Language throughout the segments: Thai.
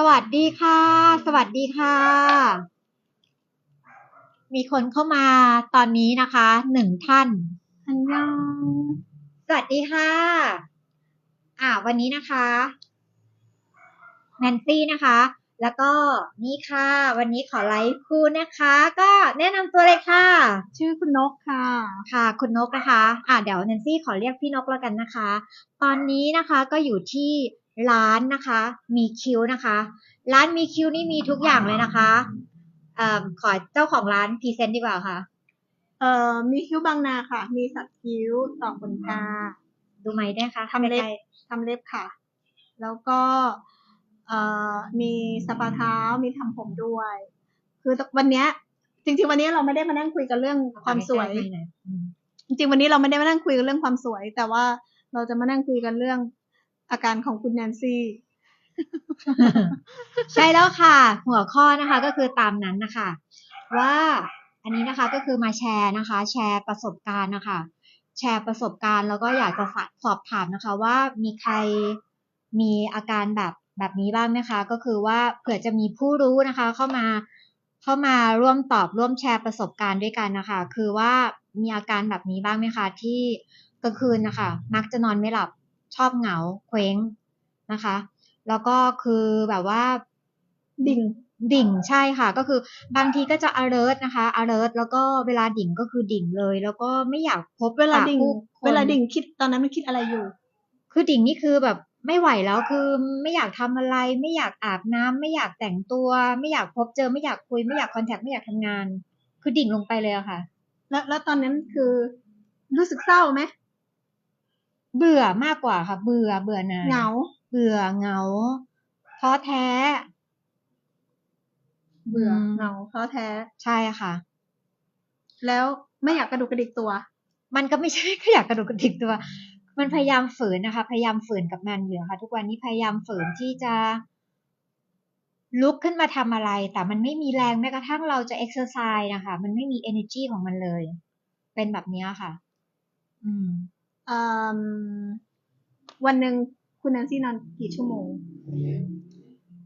สวัสดีค่ะ สวัสดีค่ะ มีคนเข้ามาตอนนี้นะคะหนึ่งท่านอันยองสวัสดีค่ะ อ่าวันนี้นะคะแนนซี่นะคะ แล้วก็นี่ค่ะ วันนี้ขอไลฟ์คู่นะคะ ก็แนะนำตัวเลยค่ะ ชื่อคุณนกค่ะ ค่ะ คุณนกนะคะ อ่าเดี๋ยวแนนซี่ขอเรียกพี่นกแล้วกันนะคะ ตอนนี้นะคะก็อยู่ที่ ร้านนะคะ มีคิวนะคะ ร้านมีคิวนี่มีทุกอย่างเลยนะคะเอ่อขอเจ้าของร้านพรีเซนต์ดีกว่าค่ะ เอ่อมีคิ้วบางนาค่ะ มีสักคิ้วต่อขนตาดูไหมค์ได้คะทำเล็บใกล้ทำเล็บค่ะ แล้วก็เอ่อมีสปาเท้ามีทำผมด้วย คือวันเนี้ยจริงๆวันนี้เราไม่ได้มานั่งคุยกันเรื่องๆความสวยใกล้ๆหน่ออืมจริงๆวันนี้เราไม่ได้มานั่งคุยกันเรื่องความสวย แต่ว่าเราจะมานั่งคุยกันเรื่อง อาการของคุณแนนซี่ ใช่แล้วค่ะ หัวข้อนะคะก็คือตามนั้นนะคะ ว่าอันนี้นะคะก็คือมาแชร์นะคะ แชร์ประสบการณ์นะคะ แชร์ประสบการณ์แล้วก็อยากจะสอบถามนะคะ ว่ามีใครมีอาการแบบแบบนี้บ้างไหมคะ ก็คือว่าเผื่อจะมีผู้รู้นะคะ เข้ามาเข้ามาร่วมตอบร่วมแชร์ประสบการณ์ด้วยกันนะคะ คือว่ามีอาการแบบนี้บ้างไหมคะ ที่กลางคืนนะคะ มักจะนอนไม่หลับ ชอบเหงาเคว้งนะคะ แล้วก็คือแบบว่าดิ่งดิ่งใช่ค่ะ ก็คือบางทีก็จะ alert นะคะ alert แล้วก็เวลาดิ่งก็คือดิ่งเลย แล้วก็ไม่อยากพบเวลาปะดิ่งผู้คนเวลาดิ่งคิดตอนนั้นมันคิดอะไรอยู่ คือดิ่งนี่คือแบบไม่ไหวแล้วคือไม่อยากทำอะไร ไม่อยากอาบน้ำไม่อยากแต่งตัว ไม่อยากพบเจอไม่อยากคุย ไม่อยากคอนแทคไม่อยากทำงาน คือดิ่งลงไปเลยอะค่ะ แล้วแล้วตอนนั้นคือรู้สึกเศร้าไหม เบื่อมากกว่าค่ะเบื่อเบื่อหน่ายเหงา เบื่อเหงาท้อแท้ เบื่ออืม เหงาท้อแท้ ใช่ค่ะ แล้วไม่อยากกระดุกกระดิกตัว มันก็ไม่ใช่แค่อยากกระโดดกระดิกตัว มันพยายามฝืนนะคะ พยายามฝืนกับมันอยู่ค่ะ ทุกวันนี้พยายามฝืนที่จะ ลุกขึ้นมาทำอะไร แต่มันไม่มีแรงแม้กระทั่งเราจะเอ็กซ์ไซส์นะคะ มันไม่มี energy ของมันเลย เป็นแบบเนี้ยค่ะ อืมเอ่ม วันหนึ่งคุณแนนซี่นอนกี่ชั่วโมง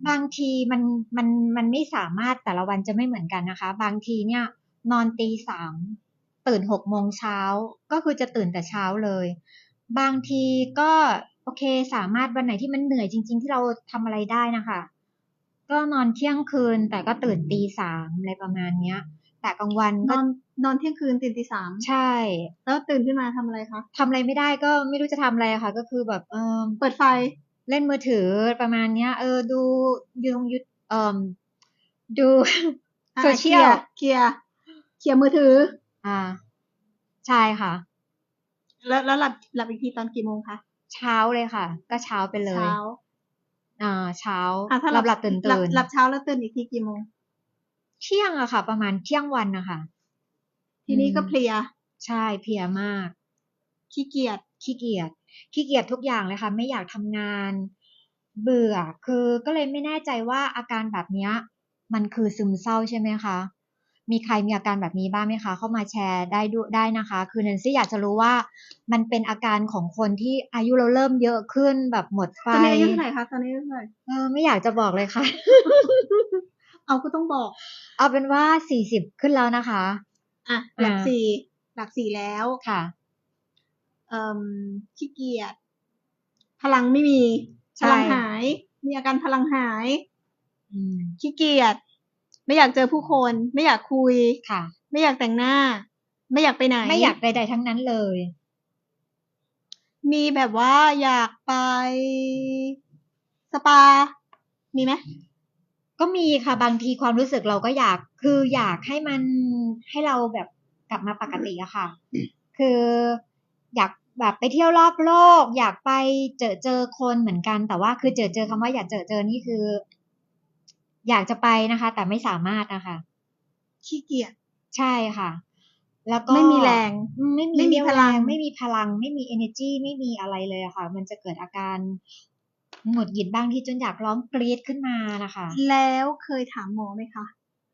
บางทีมันมันมันไม่สามารถแต่ละวันจะไม่เหมือนกันนะคะ บางทีเนี่ย นอนตีสามตื่นหกโมงเช้าก็คือจะตื่นแต่เช้าเลย บางทีก็โอเคสามารถวันไหนที่มันเหนื่อยจริง ๆ ที่เราทำอะไรได้นะคะ ก็นอนเที่ยงคืนแต่ก็ตื่นตีสามอะไรประมาณเนี้ย แต่กลางวันนก็อนนอนเที่ยงคืนตื่นตีสามใช่ แล้วตื่นขึ้นมาทำอะไรคะทำอะไรไม่ได้ก็ไม่รู้จะทำอะไรค่ะ ก็คือแบบเออเปิดไฟเล่นมือถือประมาณเนี้ย เออดูยูทงยูเอ่อดู อะโซเชียลเคลียร์เคลียร์มือถือ อ่า ใช่ค่ะ แล้วแล้วหลับหลับอีกทีตอนกี่โมงคะเช้าเลยค่ะ ก็เช้าไปเลย เช้าอ่า เช้าอะถ้าหลับหลับตื่นหลับตื่นหลับเช้าแล้วตื่นอีกทีกี่โมง เที่ยงอะค่ะ ประมาณเที่ยงวันนะคะทีนี้ก็อืมเพลีย ใช่เพลียมาก ขี้เกียจขี้เกียจขี้เกียจทุกอย่างเลยค่ะ ไม่อยากทำงาน เบื่อ คือก็เลยไม่แน่ใจว่าอาการแบบเนี้ย มันคือซึมเศร้าใช่ไหมคะ มีใครมีอาการแบบนี้บ้างไหมคะ เข้ามาแชร์ได้ดูได้นะคะ คือแนนซี่อยากจะรู้ว่ามันเป็นอาการของคนที่อายุเราเริ่มเยอะขึ้นแบบหมดไฟตอนนี้อายุเท่าไหร่คะตอนนี้อายุเท่าไหร่เออไม่อยากจะบอกเลยค่ะ เอาก็ต้องบอก เอาเป็นว่าสี่สิบขึ้นแล้วนะคะ อะ หลักอ่าสี่หลักสี่แล้วค่ะเอ่มขี้เกียจพลังไม่มีใช่พลังหาย มีอาการพลังหายอืมขี้เกียจไม่อยากเจอผู้คน ไม่อยากคุยค่ะ ไม่อยากแต่งหน้า ไม่อยากไปไหน ไม่อยากใดๆทั้งนั้นเลย มีแบบว่าอยากไป สปา มีไหม ก็มีค่ะบางทีความรู้สึกเราก็อยาก คืออยากให้มันให้เราแบบกลับมาปกติอะค่ะ คืออยากแบบไปเที่ยวรอบโลก อยากไปเจอเจอคนเหมือนกัน แต่ว่าคือเจอเจอคำว่าอยากเจอเจอนี่คือ อยากจะไปนะคะ แต่ไม่สามารถนะคะขี้เกียจใช่ค่ะ แล้วก็ไม่มีแรงอืมไม่มีไม่มีเรี่ยวพลังแรงไม่มีพลัง ไม่มี energy ไม่มีอะไรเลยอะค่ะ มันจะเกิดอาการ หงุดหงิดบ้างที่จนอยากร้องกรี๊ดขึ้นมานะคะแล้วเคยถามหมอไหมคะ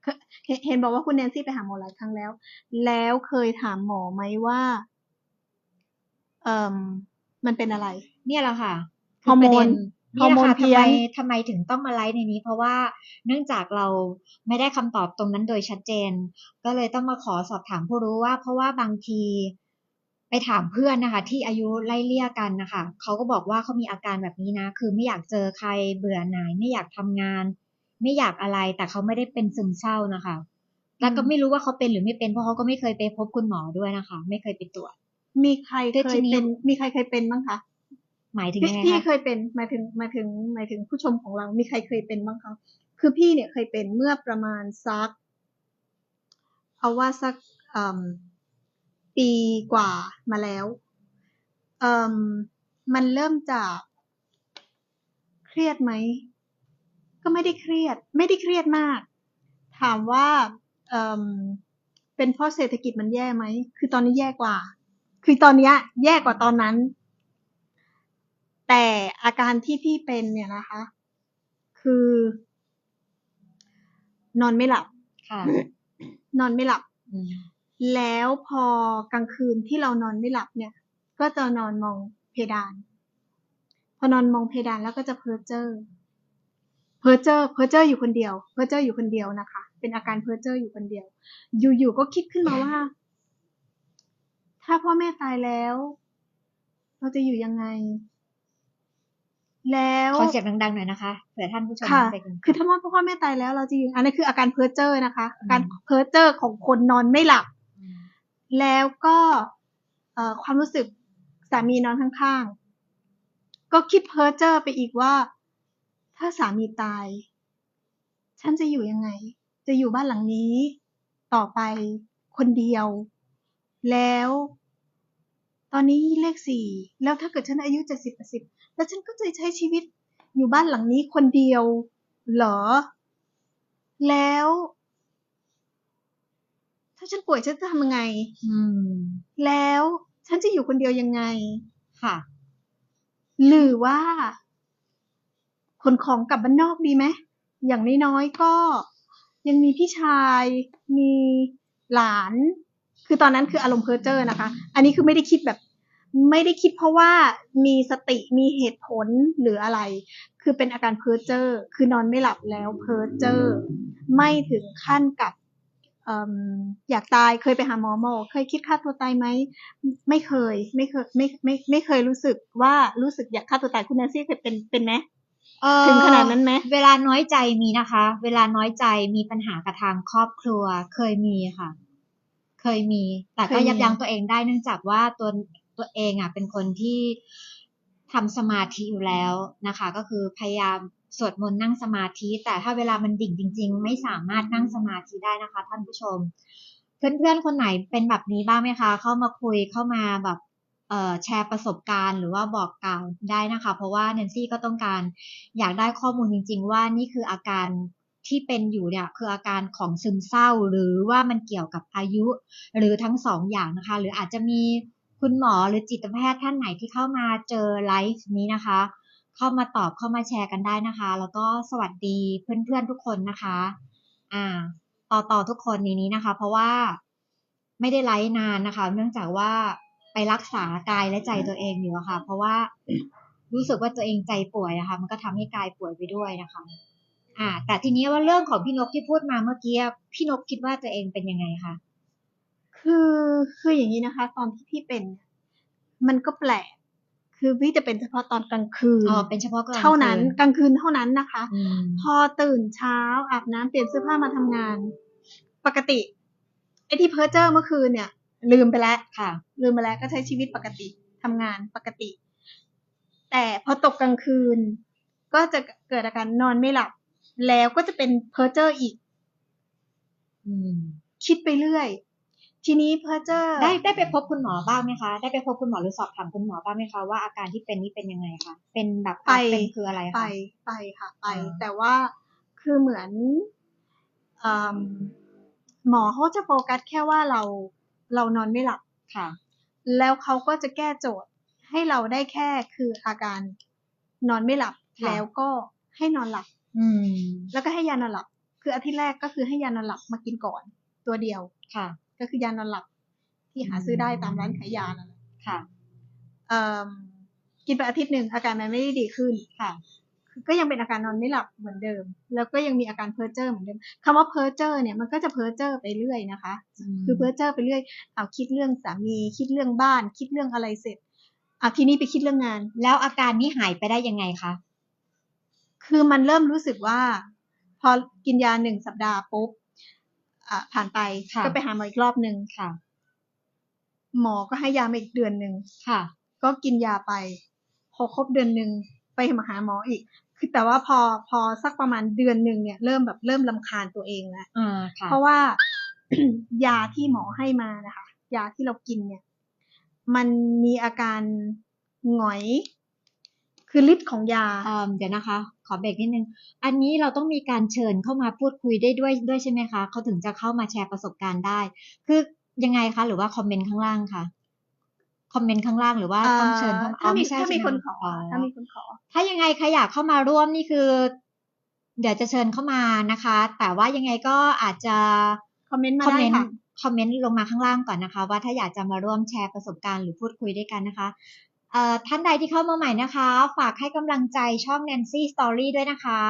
เคยเห็นเห็นบอกว่าคุณแนนซี่ไปหาหมอหลายครั้งแล้ว แล้วเคยถามหมอไหมว่า เอ่มมันเป็นอะไร เนี่ยแหละค่ะฮอร์โมนประเด็ฮอร์โมนค่ะเพี้ทำยไมนทำไมถึงต้องมาไลฟ์ในนี้ เพราะว่าเนื่องจากเราไม่ได้คำตอบตรงนั้นโดยชัดเจน ก็เลยต้องมาขอสอบถามผู้รู้ว่า เพราะว่าบางทีไป ถามเพื่อนนะคะ ที่อายุไล่เลี่ยกันนะคะเขาก็บอกว่าเขามีอาการแบบนี้นะ คือไม่อยากเจอใครเบื่อหน่ายไม่อยากทำงาน ไม่อยากอะไรแต่เขาไม่ได้เป็นซึมเศร้านะคะ แล้วก็ไม่รู้ว่าเขาเป็นหรือไม่เป็นเพราะเขาก็ไม่เคยไปพบคุณหมอด้วยนะคะ ไม่เคยไปตรวจ มีใครแต่เคทียนี้เป็นมีใครเคยเป็นบ้างคะหมายถึงพี่ยังไงพี่คะเคยเป็นหมายถึงหมายถึงหมายถึงผู้ชมของเรา มีใครเคยเป็นบ้างคะคือพี่เนี่ยเคยเป็นเมื่อประมาณสักเอาว่าสักอืม ปีกว่ามาแล้วอืมมันเริ่มจากเครียดไหม ก็ไม่ได้เครียด ไม่ได้เครียดมาก ถามว่าอืมเป็นเพราะเศรษฐกิจมันแย่ไหม คือตอนนี้แย่กว่า คือตอนเนี้ยแย่กว่าตอนนั้น แต่อาการที่พี่เป็นเนี่ยนะคะ คือ นอนไม่หลับ ค่ะ นอนไม่หลับอืม แล้วพอกลางคืนที่เรานอนไม่หลับเนี่ย ก็จะนอนมองเพดาน พอนอนมองเพดานแล้วก็จะเพ้อเจ้อ เพ้อเจ้อ เพ้อเจ้ออยู่คนเดียว เพ้อเจ้ออยู่คนเดียวนะคะ เป็นอาการเพ้อเจ้ออยู่คนเดียว อยู่ๆก็คิดขึ้นมาว่า ถ้าพ่อแม่ตายแล้ว เราจะอยู่ยังไง แล้วขอเสียงดังๆหน่อยนะคะเผื่อท่านผู้ชมค่ะไปกันคือถ้าว่าพ่อแม่ตายแล้วเราจะอยู่อันนี้คืออาการเพ้อเจ้อนะคะอืมอาการเพ้อเจ้อของคนนอนไม่หลับอืม แล้วก็ความรู้สึกสามีนอนข้างๆ ก็คิดเพ้อเจ้อไปอีกว่า ถ้าสามีตาย ฉันจะอยู่ยังไง จะอยู่บ้านหลังนี้ ต่อไปคนเดียว แล้ว ตอนนี้เลขสี่แล้วถ้าเกิดฉันอายุเจ็ดสิบแปดสิบแล้วฉันก็จะใช้ชีวิตอยู่บ้านหลังนี้คนเดียว เหรอ แล้วาฉันป่วยฉันจะทำยังไง อืม แล้วฉันจะอยู่คนเดียวยังไง ค่ะ หรือว่าขนของกลับบ้านนอกดีไหมอย่างน้อยๆก็ยังมีพี่ชายมีหลาน คือตอนนั้นคืออารมณ์เพ้อเจ้อนะคะ อันนี้คือไม่ได้คิดแบบ ไม่ได้คิดเพราะว่ามีสติมีเหตุผลหรืออะไร คือเป็นอาการเพ้อเจ้อคือนอนไม่หลับแล้วเพ้อเจ้อไม่ถึงขั้นกับเอิ่มอยากตายเคยไปหาหมอหมอเคยคิดฆ่าตัวตายไหมไม่เคยไม่เคยไม่ไม่ไม่เคยรู้สึกว่ารู้สึกอยากฆ่าตัวตายคุณแนนซี่เคยเป็นเป็นไหมเอ่อถึงขนาดนั้นไหมเวลาน้อยใจมีนะคะ เวลาน้อยใจมีปัญหากับทางครอบครัวเคยมีค่ะ เคยมี แต่ก็ยับยั้งตัวเองได้เนื่องจากว่าตัวตัวเองอะเป็นคนที่ทำสมาธิอยู่แล้วนะคะ ก็คือพยายาม สวดมนต์นั่งสมาธิ แต่ถ้าเวลามันดิ่งจริง ๆ ไม่สามารถนั่งสมาธิได้นะคะ ท่านผู้ชม เพื่อนๆคนไหนเป็นแบบนี้บ้างไหมคะ เข้ามาคุยเข้ามาแบบแชร์ประสบการณ์หรือว่าบอกกล่าวได้นะคะ เพราะว่าแนนซี่ก็ต้องการอยากได้ข้อมูลจริง ๆ ว่านี่คืออาการที่เป็นอยู่เนี่ยคืออาการของซึมเศร้า หรือว่ามันเกี่ยวกับอายุ หรือทั้งสองอย่างนะคะ หรืออาจจะมีคุณหมอหรือจิตแพทย์ท่านไหนที่เข้ามาเจอไลฟ์นี้นะคะ เข้ามาตอบเข้ามาแชร์กันได้นะคะ แล้วก็สวัสดีเพื่อนๆทุกคนนะคะอ่าต่อต่อทุกคนในนี้นะคะ เพราะว่าไม่ได้ไลฟ์นานนะคะ เนื่องจากว่าไปรักษากายและใจตัวเองอยู่ะค่ะ เพราะว่ารู้สึกว่าตัวเองใจป่วยอะค่ะมันก็ทำให้กายป่วยไปด้วยนะคะ อ่า แต่ทีนี้ว่าเรื่องของพี่นกที่พูดมาเมื่อกี้พี่นกคิดว่าตัวเองเป็นยังไงคะคือคืออย่างนี้นะคะ ตอนที่พี่เป็น มันก็แปลก คือพี่จะเป็นเฉพาะตอนกลางคืนอ๋อเป็นเฉพาะกลางคืนเท่านั้นกลางคืนเท่านั้นนะคะอืมพอตื่นเช้าอาบน้ำเปลี่ยนเสื้อผ้ามาทำงาน ปกติไอ้ที่เพ้อเจ้อเมื่อคืนเนี่ย ลืมไปแล้วค่ะ ลืมไปแล้วก็ใช้ชีวิตปกติทำงานปกติ แต่พอตกกลางคืน ก็จะเกิดอาการนอนไม่หลับ แล้วก็จะเป็นเพ้อเจ้ออีกอืมคิดไปเรื่อย ทีนี้เพ้อเจ้อได้ได้ไปพบคุณหมอบ้างไหมคะ ได้ไปพบคุณหมอหรือสอบถามคุณหมอบ้างไหมคะว่าอาการที่เป็นนี้เป็นยังไงคะเป็นแบบไปเป็นคืออะไรไปคะไปค่ะไปอ่าแต่ว่าคือเหมือนอมหมอเขาจะโฟกัสแค่ว่าเราเรานอนไม่หลับค่ะ แล้วเขาก็จะแก้โจทย์ให้เราได้แค่คืออาการนอนไม่หลับค่ะแล้วก็ให้นอนหลับ อืม แล้วก็ให้ยานอนหลับ คืออาทิตย์แรกก็คือให้ยานอนหลับมากินก่อน ตัวเดียวค่ะ ก็คือยานอนหลับที่หาซื้อได้ตามร้านขายยานั่นแหละค่ะเอิ่มกินไปอาทิตย์หนึ่งอาการมันไม่ได้ดีขึ้นค่ะคือก็ยังเป็นอาการนอนไม่หลับเหมือนเดิม แล้วก็ยังมีอาการเพ้อเจ้อเหมือนเดิมคำว่าเพ้อเจ้อเนี่ยมันก็จะเพ้อเจ้อไปเรื่อยนะคะ คือเพ้อเจ้อไปเรื่อยเอาคิดเรื่องสามี คิดเรื่องบ้าน คิดเรื่องอะไรเสร็จเอาทีนี้ไปคิดเรื่องงาน แล้วอาการนี้หายไปได้ยังไงคะคือมันเริ่มรู้สึกว่า พอกินยาหนึ่งสัปดาห์ปุ๊บอะ ผ่านไปค่ะก็ไปหาหมออีกรอบหนึ่งค่ะ หมอก็ให้ยามาอีกเดือนหนึ่งค่ะ ก็กินยาไปพอครบเดือนหนึ่งไปมาหาหมออีก คือแต่ว่าพอพอสักประมาณเดือนหนึ่งเนี่ยเริ่มแบบเริ่มลำคาญตัวเองแล้วอ่าค่ะเพราะว่ายาที่หมอให้มานะคะ ยาที่เรากินเนี่ย มันมีอาการหงอย คือฤทธิ์ของยาเอ่อเดี๋ยวนะคะ ขอเบรกนิดนึง อันนี้เราต้องมีการเชิญเข้ามาพูดคุยได้ด้วยด้วยใช่ไหมคะ เขาถึงจะเข้ามาแชร์ประสบการณ์ได้ คือยังไงคะ หรือว่าคอมเมนต์ข้างล่างคะคอมเมนต์ข้างล่างหรือว่าต้องเชิญเข้ามาถ้ามีอ๋อไใช่ถ้ามีใช่คนไหขออ๋อถ้ามีคนขอ ถ้ายังไงใครอยากเข้ามาร่วมนี่คือ เดี๋ยวจะเชิญเข้ามานะคะ แต่ว่ายังไงก็อาจจะคอมเมนต์มาคอมได้เมนต์ค่ะคอมเมนต์ลงมาข้างล่างก่อนนะคะ ว่าถ้าอยากจะมาร่วมแชร์ประสบการณ์หรือพูดคุยด้วยกันนะคะเอ่อ ท่านใดที่เข้ามาใหม่นะคะ ฝากให้กำลังใจช่อง Nancy Story ด้วยนะคะ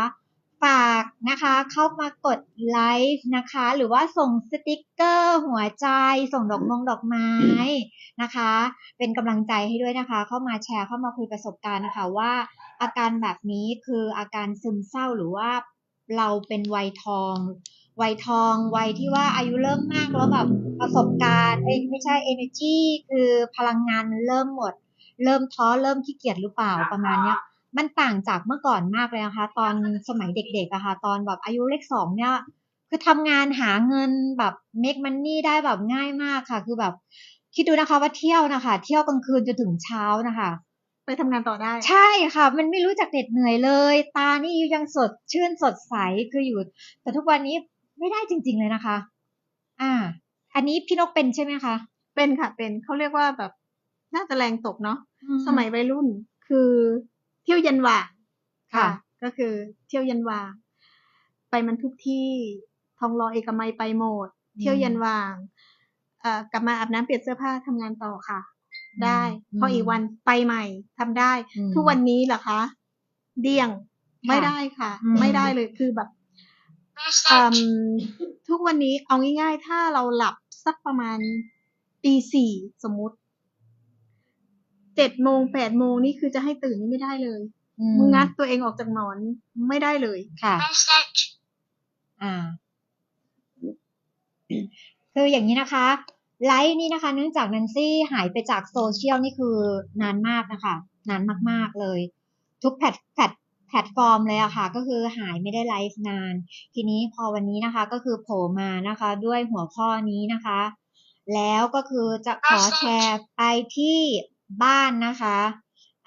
ฝากนะคะเข้ามากดไลค์นะคะ หรือว่าส่งสติกเกอร์ หัวใจ ส่งดอกมงดอกไม้นะคะ เป็นกำลังใจให้ด้วยนะคะ เข้ามาแชร์เข้ามาคุยประสบการณ์นะคะว่า อาการแบบนี้คืออาการซึมเศร้าหรือว่าเราเป็นวัยทองวัยทองวัยที่ว่าอายุเริ่มมากแล้วแบบประสบการณ์เอ้ยไม่ใช่ energy คือพลังงานมันเริ่มหมด เริ่มท้อเริ่มขี้เกียจหรือเปล่าประมาณเนี้ยมันต่างจากเมื่อก่อนมากเลยนะคะ ตอนสมัยเด็กๆอะค่ะ ตอนแบบอายุเลขสองเนี่ยคือทำงานหาเงินแบบ make money ได้แบบง่ายมากค่ะ คือแบบ คิดดูนะคะว่าเที่ยวนะคะ เที่ยวกลางคืนจนถึงเช้านะคะ ไปทำงานต่อได้ ใช่ค่ะ มันไม่รู้จักเหน็ดเหนื่อยเลย ตานี่ยังสดชื่นสดใสคืออยู่ แต่ทุกวันนี้ไม่ได้จริง ๆเลยนะคะ อ่า อันนี้พี่นกเป็นใช่ไหมคะเป็นค่ะเป็นเขาเรียกว่าแบบ น่าจะแรงตกเนาะอืสมัยวัยรุ่นคือเที่ยวยันหว่างค่ะ ก็คือเที่ยวยันหว่างไปมันทุกที่ทองรอเอกมัยไปหมด เที่ยวยันหว่างเอ่อกลับมาอาบน้ำเปลี่ยนเสื้อผ้าทำงานต่อค่ะ ได้มพออีกวันไปใหม่ทำได้อืมทุกวันนี้เหรอคะ เดี่ยงไม่ได้ค่ะอืมไม่ได้เลยคือแบบอืมทุกวันนี้เอาง่ายๆ ถ้าเราหลับสักประมาณตีสี่สมมุติ เจ็ดโมงแปดโมงนี่คือจะให้ตื่นนี่ไม่ได้เลยอืมงัดตัวเองออกจากหมอนไม่ได้เลยค่ะ อ่า คืออย่างนี้นะคะ ไลฟ์นี่นะคะ เนื่องจากนันซี่หายไปจากโซเชียลนี่คือนานมากนะคะ นานมากๆเลย ทุกแพลตแพลตแพลตฟอร์มเลยอะค่ะ ก็คือหายไม่ได้ไลฟ์นาน ทีนี้พอวันนี้นะคะ ก็คือโผล่มานะคะ ด้วยหัวข้อนี้นะคะ แล้วก็คือจะขอแชร์ไปที่ บ้านนะคะ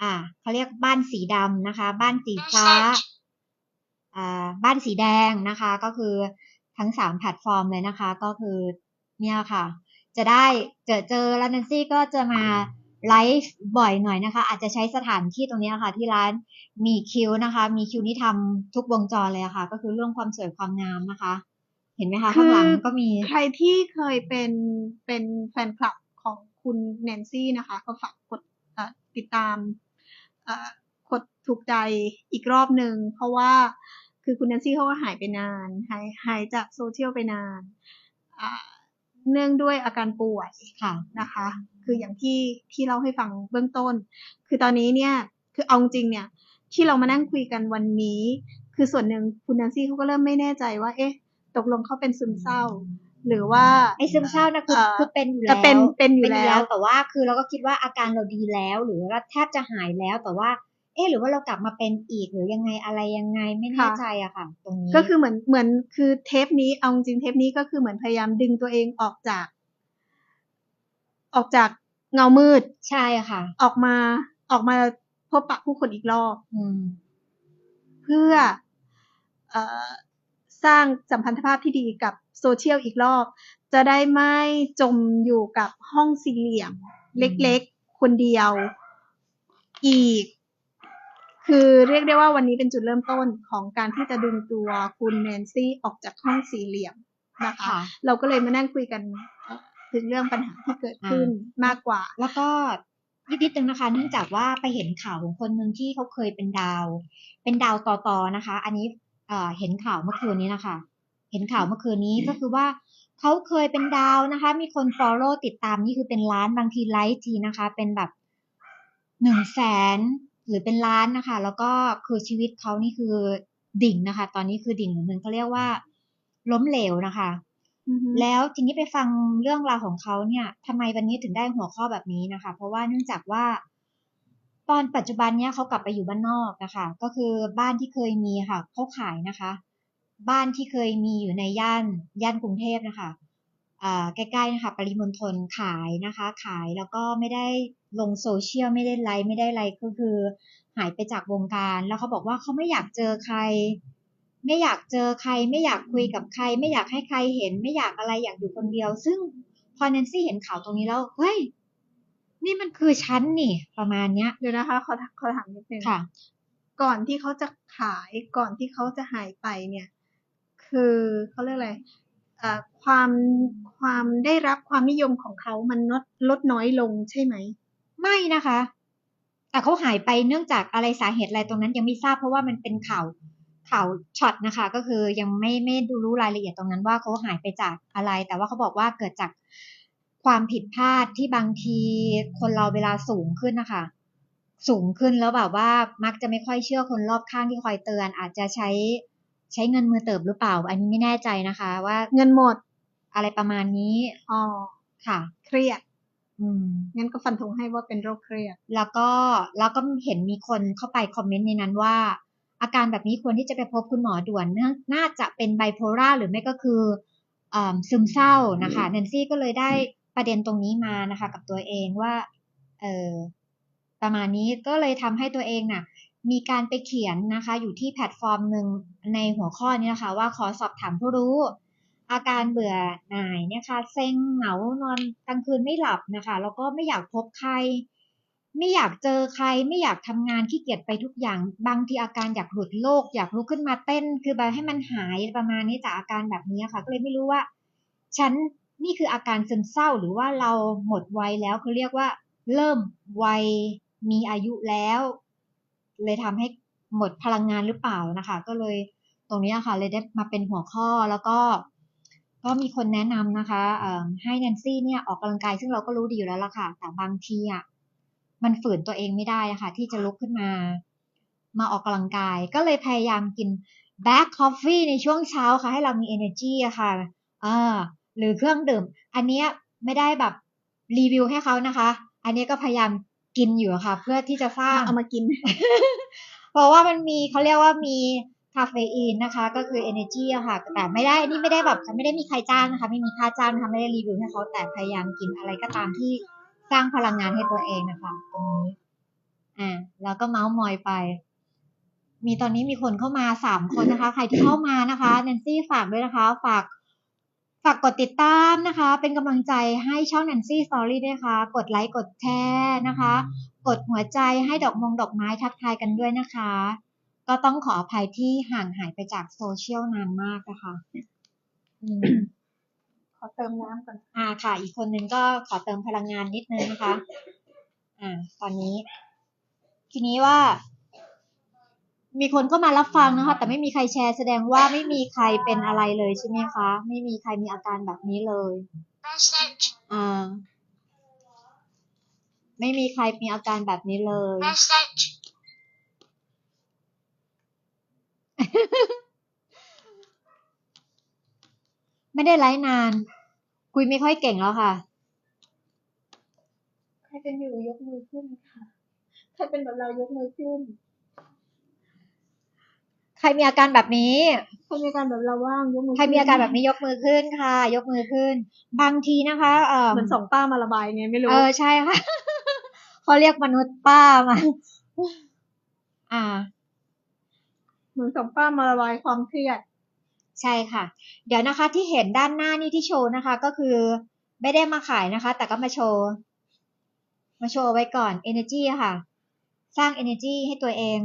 อ่าเขาเรียกบ้านสีดำนะคะ บ้านสีฟ้า อ่า บ้านสีแดงนะคะ ก็คือทั้งสามแพลตฟอร์มเลยนะคะ ก็คือเนี่ยค่ะ จะได้เจอเจอแล้วนันซี่ก็จะมาไลฟ์บ่อยหน่อยนะคะ อาจจะใช้สถานที่ตรงเนี้ยค่ะที่ร้านมีคิวนะคะ มีคิวที่ทำทุกวงจรเลยอะค่ะ ก็คือเรื่องความสวยความงามนะคะ เห็นไหมคะคือข้างหลังก็มี ใครที่เคยเป็นเป็นแฟนคลับของ คุณแนนซี่นะคะ ก็ฝากกดติดตามกดถูกใจอีกรอบหนึ่งเพราะว่าคือคุณแนนซี่เขาก็หายไปนานหายหายจากโซเชียลไปนานเนื่องด้วยอาการป่วยค่ะนะคะ คืออย่างที่ที่เล่าให้ฟังเบื้องต้น คือตอนนี้เนี่ยคือเอาจริงเนี่ยที่เรามานั่งคุยกันวันนี้ คือส่วนหนึ่งคุณแนนซี่เขาก็เริ่มไม่แน่ใจว่า เอ๊ะ ตกลงเขาเป็นซึมเศร้า หรือว่าไอ้ซึมเศร้านะคือเอ่อคือเป็นอยู่เอ่แล้อวเป็นเป็นอยู่แล้วแต่ว่าคือเราก็คิดว่าอาการเราดีแล้ว หรือว่าแทบจะหายแล้วแต่ว่าเอ๊ะหรือว่าเรากลับมาเป็นอีกหรือยังไงอะไรยังไงไม่แน่ค่ะใจอะค่ะ ตรงนี้ก็คือเหมือนเหมือนคือเทปนี้เอาจริงๆเทปนี้ก็คือเหมือนพยายามดึงตัวเองออกจาก ออกจากเงามืดใช่ค่ะ ออกมาออกมาพบปะผู้คนอีกรอบอืมเพื่อ เออ สร้างสัมพันธภาพที่ดีกับโซเชียลอีกรอบ จะได้ไม่จมอยู่กับห้องสี่เหลี่ยม เล็กๆ คนเดียวอีก คือเรียกได้ว่าวันนี้เป็นจุดเริ่มต้นของการที่จะดึงตัวคุณแนนซี่ออกจากห้องสี่เหลี่ยมนะคะค่ะเราก็เลยมานั่งคุยกันเอ่อถึงเรื่องปัญหาที่เกิดขึ้นมากกว่า แล้วก็นิดๆนึงนะคะ เนื่องจากว่าไปเห็นข่าวของคนหนึ่งที่เขาเคยเป็นดาว เป็นดาวต่อตอนะคะ อันนี้ เอ่อเห็นข่าวเมื่อคืนนี้นะคะ เห็นข่าวเมื่อคืนนี้ก็คือว่าเขาเคยเป็นดาวนะคะ มีคน follow ติดตามนี่คือเป็นล้านบางทีไลฟ์ทีนะคะ เป็นแบบหนึ่งแสนหรือเป็นล้านนะคะ แล้วก็คือชีวิตเขานี่คือดิ่งนะคะ ตอนนี้คือดิ่งเหมือนเขาเรียกว่า ล้มเหลวนะคะอือฮึแล้วทีนี้ไปฟังเรื่องราวของเขาเนี่ยทำไมวันนี้ถึงได้หัวข้อแบบนี้นะคะ เพราะว่าเนื่องจากว่า ตอนปัจจุบันเนี่ยเขากลับไปอยู่บ้านนอกนะคะก็คือบ้านที่เคยมีค่ะเขาขายนะคะ บ้านที่เคยมีอยู่ในย่านย่านกรุงเทพนะคะใกล้ๆนะคะปริมณฑลขายนะคะ ขายแล้วก็ไม่ได้ลงโซเชียลไม่ได้ไลฟ์ไม่ได้อะไรก็คือ หายไปจากวงการแล้วเขาบอกว่าเขาไม่อยากเจอใคร ไม่อยากเจอใคร ไม่อยากคุยกับใคร ไม่อยากให้ใครเห็น ไม่อยากอะไรอยากอยู่คนเดียว ซึ่งพอแนนซี่เห็นข่าวตรงนี้แล้วเฮ้ย นี่มันคือฉันนี่ ประมาณเนี้ย เดี๋ยวนะคะขอขอถามนิดนึงค่ะ ก่อนที่เขาจะขายก่อนที่เขาจะหายไปเนี่ย คือเขาเรียกอะไรเอ่อความความได้รับความนิยมของเขามันลดลดน้อยลงใช่ไหม ไม่นะคะ แต่เขาหายไปเนื่องจากอะไรสาเหตุอะไรตรงนั้นยังไม่ทราบเพราะว่ามันเป็นข่าวข่าวช็อตนะคะ ก็คือยังไม่ไม่ดูรู้รายละเอียดตรงนั้นว่าเขาหายไปจากอะไร แต่ว่าเขาบอกว่าเกิดจาก ความผิดพลาดที่บางทีคนเราเวลาสูงขึ้นนะคะสูงขึ้นแล้วแบบว่ามักจะไม่ค่อยเชื่อคนรอบข้างที่คอยเตือน อาจจะใช้ใช้เงินมือเติบหรือเปล่า อันนี้ไม่แน่ใจนะคะ ว่าเงินหมดอะไรประมาณนี้อ๋อค่ะ เครียด อืมงั้นก็ฟันธงให้ว่าเป็นโรคเครียด แล้วก็แล้วก็เห็นมีคนเข้าไปคอมเมนต์ในนั้นว่า อาการแบบนี้ควรที่จะไปพบคุณหมอด่วนเนื่องน่าจะเป็นไบโพล่าหรือไม่ก็คือเอ่อซึมเศร้านะคะแนนซี่ก็เลยได้ ประเด็นตรงนี้มานะคะ กับตัวเองว่าเออประมาณนี้ก็เลยทำให้ตัวเองน่ะมีการไปเขียนนะคะ อยู่ที่แพลตฟอร์มหนึ่งในหัวข้อนี้นะคะ ว่าขอสอบถามผู้รู้ อาการเบื่อหน่ายเนี่ยค่ะเซ็งเหงานอนกลางคืนไม่หลับนะคะ แล้วก็ไม่อยากพบใคร ไม่อยากเจอใคร ไม่อยากทำงานขี้เกียจไปทุกอย่าง บางทีอาการอยากหลุดโลก อยากลุกขึ้นมาเต้น คือแบบให้มันหายประมาณนี้จากอาการแบบนี้ค่ะ ก็เลยไม่รู้ว่า ฉัน นี่คืออาการซึมเศร้าหรือว่าเราหมดวัยแล้วเขาเรียกว่า เริ่มวัยมีอายุแล้ว เลยทำให้หมดพลังงานหรือเปล่านะคะ ก็เลยตรงนี้ค่ะเลยได้มาเป็นหัวข้อแล้วก็ ก็มีคนแนะนำนะคะให้แนนซี่เนี่ยออกกำลังกายซึ่งเราก็รู้ดีอยู่แล้วล่ะค่ะ แต่บางทีอะมันฝืนตัวเองไม่ได้อะค่ะที่จะลุกขึ้นมา มาออกกำลังกาย ก็เลยพยายามกิน black coffee ในช่วงเช้าค่ะ ให้เรามี energy อะค่ะ เอ่า หรือเครื่องดื่ม อันเนี้ยไม่ได้แบบรีวิวให้เขานะคะ อันเนี้ยก็พยายามกินอยู่อะค่ะ เพื่อที่จะสร้างเอามากิน เพราะว่ามันมีเขาเรียกว่ามีคาเฟอีนนะคะ ก็คือ energy อะค่ะ แต่ไม่ได้นี่ไม่ได้แบบไม่ได้มีใครจ้างนะคะ ไม่มีค่าจ้างนะคะไม่ได้รีวิวให้เขาแต่พยายามกินอะไรก็ตามที่สร้างพลังงานให้ตัวเองนะคะ ตรงนี้อ่าแล้วก็เมาส์มอยไป มีตอนนี้มีคนเข้ามาสามคนนะคะ ใครที่เข้ามานะคะแนนซี่ฝากด้วยนะคะ ฝาก ฝากกดติดตามนะคะ เป็นกำลังใจให้ช่อง Nancy Story ด้วยค่ะกดไลค์ กดแชร์นะคะ กดหัวใจให้ดอกมงดอกไม้ทักทายกันด้วยนะคะ ก็ต้องขออภัยที่ห่างหายไปจากโซเชียลนานมากนะคะอืมขอเติมน้ำก่อน อ่าค่ะ อีกคนนึงก็ขอเติมพลังงานนิดนึงนะคะ อ่า ตอนนี้ ทีนี้ว่า มีคนเข้ามารับฟังนะคะ แต่ไม่มีใครแชร์แสดงว่าไม่มีใครเป็นอะไรเลยใช่ไหมคะ ไม่มีใครมีอาการแบบนี้เลย Message. อ่าไม่มีใครมีอาการแบบนี้เลย Message. ไม่ได้ไลฟ์นาน คุยไม่ค่อยเก่งแล้วค่ะ ใครเป็นอยู่ยกมือขึ้นค่ะ ใครเป็นแบบเรายกมือขึ้น ใครมีอาการแบบนี้ ใครมีอาการแบบเราว่างยกมือใครมีอาการแบบนี้ยกมือขึ้นค่ะ ยกมือขึ้น บางทีนะคะเออเหมือนสองป้ามาระบายไงไม่รู้ เออใช่ค่ะเขาเรียกมนุษย์ป้ามา อ่า เหมือนสองป้ามาระบายความเครียด ใช่ค่ะ เดี๋ยวนะคะที่เห็นด้านหน้านี่ที่โชว์นะคะ ก็คือไม่ได้มาขายนะคะ แต่ก็มาโชว์ มาโชว์ไว้ก่อน energy อะค่ะ สร้าง energy ให้ตัวเอง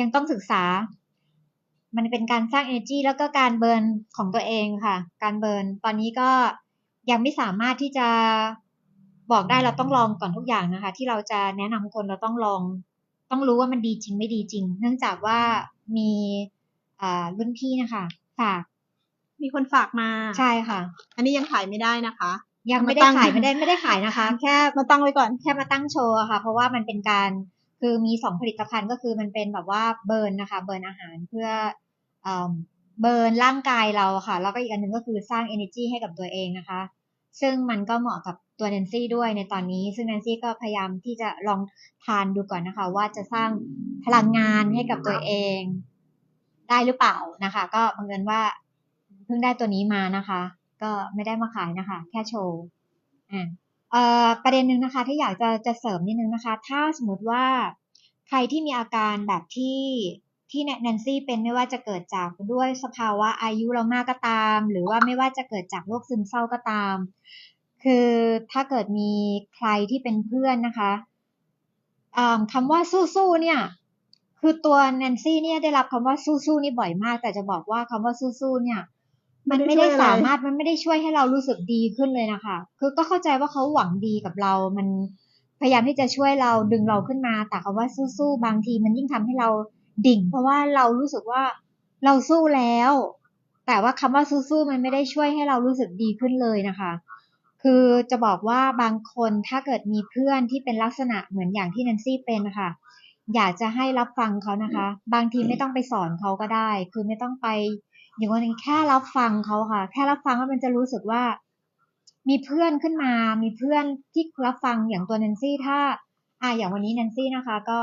ยังต้องศึกษา มันเป็นการสร้าง energy แล้วก็การเบิร์นของตัวเองค่ะ การเบิร์นตอนนี้ก็ยังไม่สามารถที่จะบอกได้เราต้องลองก่อนทุกอย่างนะคะ ที่เราจะแนะนำคนเราต้องลอง ต้องรู้ว่ามันดีจริงไม่ดีจริง เนื่องจากว่ามีอ่ารุ่นพี่นะคะฝากมีคนฝากมาใช่ค่ะ อันนี้ยังขายไม่ได้นะคะ ยังไม่มาได้ตั้งขายไม่ได้ไม่ได้ขายนะคะ แค่มาตั้งไว้ก่อนแค่มาตั้งโชว์อะค่ะ เพราะว่ามันเป็นการคือมีสองผลิตภัณฑ์ก็คือมันเป็นแบบว่าเบิร์นนะคะ เบิร์นอาหารเพื่อ เบิร์นร่างกายเราค่ะ แล้วก็อีกอันหนึ่งก็คือสร้าง energy ให้กับตัวเองนะคะ ซึ่งมันก็เหมาะกับตัวแนนซี่ด้วยในตอนนี้ ซึ่งแนนซี่ก็พยายามที่จะลองทานดูก่อนนะคะ ว่าจะสร้างพลังงานให้กับตัวเองได้หรือเปล่านะคะ ก็บังเอิญว่าเพิ่งได้ตัวนี้มานะคะ ก็ไม่ได้มาขายนะคะ แค่โชว์อ่าประเด็นหนึ่งนะคะที่อยากจะจะเสริมนิดนึงนะคะ ถ้าสมมติว่าใครที่มีอาการแบบที่ ที่แนนซี่เป็นไม่ว่าจะเกิดจากด้วยสภาวะอายุเรามากก็ตาม หรือว่าไม่ว่าจะเกิดจากโรคซึมเศร้าก็ตาม คือถ้าเกิดมีใครที่เป็นเพื่อนนะคะคำว่าสู้ๆเนี่ย คือตัวแนนซี่เนี่ยได้รับคำว่าสู้ๆนี่บ่อยมาก แต่จะบอกว่าคำว่าสู้ๆเนี่ยมันไม่ได้ไไดสามารถมันไม่ได้ช่วยให้เรารู้สึกดีขึ้นเลยนะคะ คือก็เข้าใจว่าเขาหวังดีกับเรา มันพยายามที่จะช่วยเราดึงเราขึ้นมา แต่คำว่าสู้ๆบางทีมันยิ่งทำให้เรา ดิ่ง เพราะว่าเรารู้สึกว่าเราสู้แล้ว แต่ว่าคำว่าสู้ๆมันไม่ได้ช่วยให้เรารู้สึกดีขึ้นเลยนะคะ คือจะบอกว่าบางคนถ้าเกิดมีเพื่อนที่เป็นลักษณะเหมือนอย่างที่แนนซี่เป็นนะคะอยากจะให้รับฟังเขานะคะ บางทีไม่ต้องไปสอนเขาก็ได้ คือไม่ต้องไป อย่างวันนึงแค่รับฟังเขาค่ะ แค่รับฟังแล้วมันจะรู้สึกว่า มีเพื่อนขึ้นมา มีเพื่อนที่รับฟังอย่างตัวแนนซี่ถ้า อ่าอย่างวันนี้แนนซี่นะคะ ก็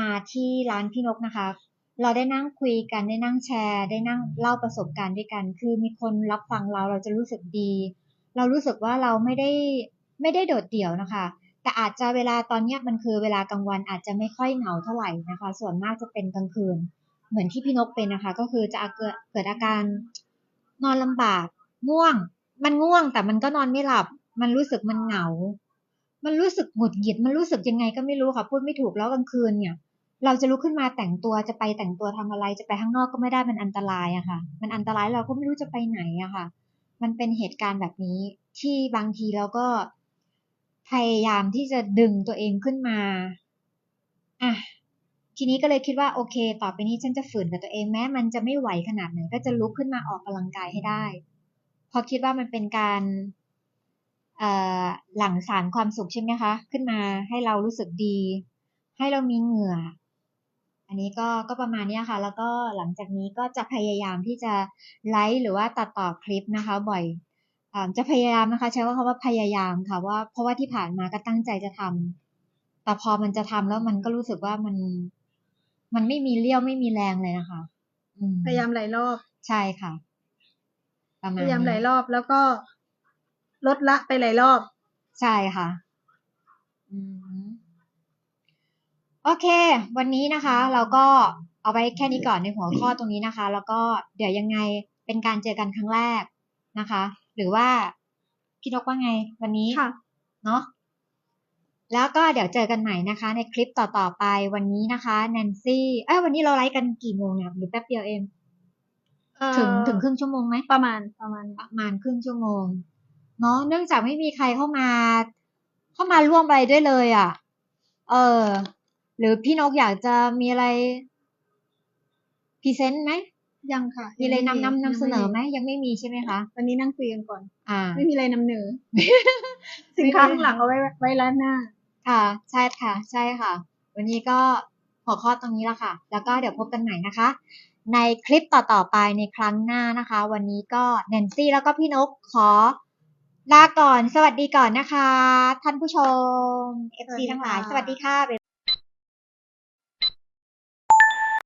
มาที่ร้านพี่นกนะคะ เราได้นั่งคุยกันได้นั่งแชร์ ได้นั่งเล่าประสบการณ์ด้วยกัน คือมีคนรับฟังเราเราจะรู้สึกดี เรารู้สึกว่าเราไม่ได้ไม่ได้โดดเดี่ยวนะคะ แต่อาจจะเวลาตอนนี้มันคือเวลากลางวันอาจจะไม่ค่อยเหงาเท่าไหร่นะคะ ส่วนมากจะเป็นกลางคืน เหมือนที่พี่นกเป็นนะคะ ก็คือจะเกิดเกิดอาการนอนลำบากง่วง มันง่วงแต่มันก็นอนไม่หลับ มันรู้สึกมันเหงา มันรู้สึกหงุดหงิด มันรู้สึกยังไงก็ไม่รู้ค่ะพูดไม่ถูกแล้วกลางคืนเนี่ย เราจะลุกขึ้นมาแต่งตัวจะไปแต่งตัวทำอะไร จะไปข้างนอกก็ไม่ได้มันอันตรายอะค่ะ มันอันตรายเราก็ไม่รู้จะไปไหนอะค่ะ มันเป็นเหตุการณ์แบบนี้ที่บางทีเราก็พยายามที่จะดึงตัวเองขึ้นมาอะทีนี้ก็เลยคิดว่าโอเค ต่อไปนี้ฉันจะฝืนกับตัวเองแม้มันจะไม่ไหวขนาดไหนก็จะลุกขึ้นมาออกกำลังกายให้ได้เพราะคิดว่ามันเป็นการ หลั่งสารความสุขใช่ไหมคะ ขึ้นมาให้เรารู้สึกดี ให้เรามีเหงื่อ อันนี้ก็ก็ประมาณเนี้ยค่ะ แล้วก็หลังจากนี้ก็จะพยายามที่จะไลฟ์หรือว่าตัดต่อคลิปนะคะ บ่อยอ่าจะพยายามนะคะ ใช้ว่าคำว่าพยายามค่ะว่าเพราะว่าที่ผ่านมาก็ตั้งใจจะทำแต่พอมันจะทำแล้วมันก็รู้สึกว่ามัน มันไม่มีเลี้ยวไม่มีแรงเลยนะคะอืมพยายามหลายรอบใช่ค่ะประพมาณยายามหลายนี้รอบแล้วก็ ลดละไปหลายรอบ ใช่ค่ะอืมโอเค วันนี้นะคะ เราก็เอาไว้แค่นี้ก่อนในหัวข้อตรงนี้นะคะ แล้วก็เดี๋ยวยังไงเป็นการเจอกันครั้งแรกนะคะ หรือว่าพี่นกว่าไงวันนี้ค่ะเนาะแล้วก็เดี๋ยวเจอกันใหม่นะคะ ในคลิปต่อๆไปวันนี้นะคะแนนซี่เอ้ยวันนี้เราไลฟ์กันกี่โมงเนี่ยหรือแป๊บเดียวเองเอ่อถึงถึงครึ่งชั่วโมงไหมประมาณประมาณประมาณครึ่งชั่วโมง เนาะเนื่องจากไม่มีใครเข้ามา เข้ามาร่วมอะไรด้วยเลยอะ เออ หรือพี่นกอยากจะมีอะไรพรีเซนต์ไหมยังค่ะมีอะไรนำนำนำเสนอไหมยังยังไม่มีใช่ไหมคะวันนี้นั่งคุยกันก่อน อ่า ไม่มีอะไรนำเหนือ สินค้าข้างหลังเอาไว้ไว้ร้านหน้า ค่ะ ใช่ค่ะ ใช่ค่ะ วันนี้ก็หัวข้อตรงนี้ละค่ะ แล้วก็เดี๋ยวพบกันใหม่นะคะ ในคลิปต่อๆไปในครั้งหน้านะคะ วันนี้ก็แนนซี่แล้วก็พี่นกขอ ลาก่อน สวัสดีก่อนนะคะ ท่านผู้ชมสวัส FC ดีทั้งหลายค่ะสวัสดีค่ะ